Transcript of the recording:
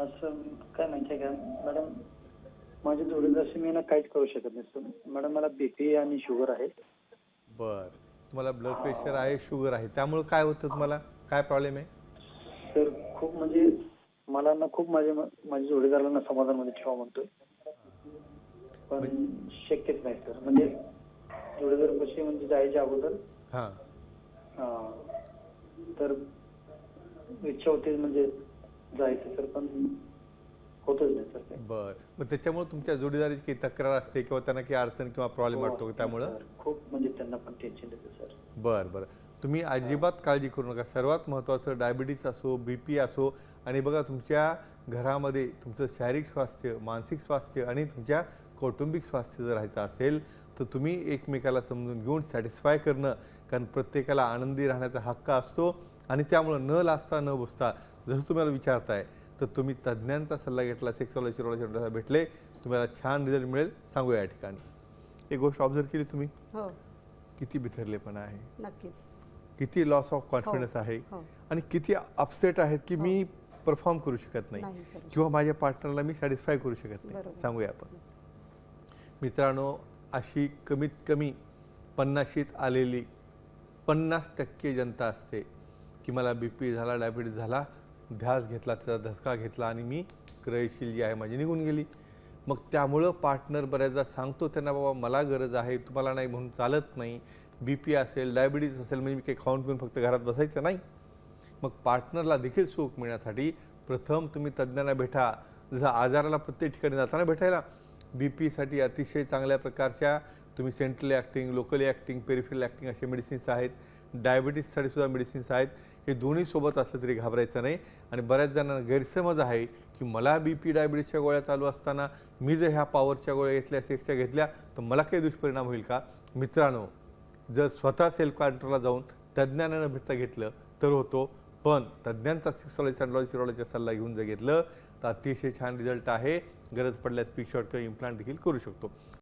असं काय माहितीये का? मॅडम माझ्या जोडीदाराशी मी ना काहीच करू शकत नाही. सर मॅडम मला बीपी आणि शुगर आहे. बर. तुम्हाला ब्लड प्रेशर आहे शुगर आहे. त्यामुळे काय होतं तुम्हाला? काय प्रॉब्लेम आहे? तर खूप म्हणजे मला ना खूप माझ्या माझ्या जोडीदाराला ना समाधानमध्ये ठेवा म्हणतोय. पण शक्यच नाही सर. म्हणजे जोडीदार कशी म्हणजे जायच्या अगोदर हां. तर इच्छा होती म्हणजे जायचं सर पण होतच नाही सर ते बर. मग त्याच्यामुळे तुमच्या जोडीदाराची काही तक्रार असते किंवा त्यांना काही अडचण किंवा प्रॉब्लेम वाटतो का त्यामुळं? सर, खूप म्हणजे त्यांना पण टेन्शन येतं सर. बर बर. तुम्ही अजिबात काळजी करू नका. सर्वात महत्त्वाचं डायबिटीस असो बी पी असो आणि बघा तुमच्या घरामध्ये तुमचं शारीरिक स्वास्थ्य मानसिक स्वास्थ्य आणि तुमच्या कौटुंबिक स्वास्थ्य जर राहायचं असेल तर तुम्ही एकमेकाला समजून घेऊन सॅटिस्फाय करणं. कारण प्रत्येकाला आनंदी राहण्याचा हक्क असतो आणि त्यामुळं न लाजता न बसता जसं तुम्हाला विचारताय तर तुम्ही तज्ज्ञांचा सल्ला घेतला सेक्सॉलॉजी भेटले. तुम्हाला छान रिझल्ट मिळेल. सांगूया या ठिकाणी. एक गोष्ट ऑब्झर्व केली तुम्ही? हो. किती बिथरलेपणा आहे. नक्कीच. किती लॉस ऑफ कॉन्फिडन्स आहे. हो. आणि किती अपसेट आहेत की मी परफॉर्म करू शकत नाही. किंवा माझ्या पार्टनरला मी सॅटिस्फाय करू शकत नाही. सांगूया आपण. मित्रांनो अशी कमीत कमी पन्नाशीत आलेली पन्नास टक्के जनता असते की मला बी पी झाला डायबिटीस झाला ध्यास घेतला त्याचा धसका घेतला आणि मी क्रयशील जी आहे माझी निघून गेली. मग त्यामुळं पार्टनर बऱ्याचदा सांगतो त्यांना बाबा मला गरज आहे तुम्हाला नाही म्हणून चालत नाही. बी पी असेल डायबिटीज असेल म्हणजे मी काही खाऊन पिऊन फक्त घरात बसायचं नाही. मग पार्टनरला देखील सुख मिळण्यासाठी प्रथम तुम्ही तज्ज्ञांना भेटा. जसं आजाराला प्रत्येक ठिकाणी जाताना भेटायला. बी पीसाठी अतिशय चांगल्या प्रकारच्या तुम्ही central acting local acting peripheral acting असे मेडिसिन्स आहेत. डायबिटीससाठी सुद्धा मेडिसिन्स आहेत. हे दोन्ही सोबत असलं तरी घाबरायचं नाही. आणि बऱ्याच जणांना गैरसमज आहे की मला बी पी डायबिटीसच्या गोळ्या चालू असताना मी जर ह्या पॉवरच्या गोळ्या घेतल्या सेक्सच्या घेतल्या तर मला काही दुष्परिणाम होईल का? मित्रांनो जर स्वतः सेल्फ कंट्रोलला जाऊन तज्ज्ञांना भेटता घेतलं तर होतो. पण तज्ज्ञांचा सिक्सॉलॉजी अँड्रॉलॉजी सिरॉलॉजीचा सल्ला घेऊन जर घेतलं तर अतिशय छान रिझल्ट आहे. गरज पडल्यास पीक शॉट किंवा इम्प्लांट देखील करू शकतो.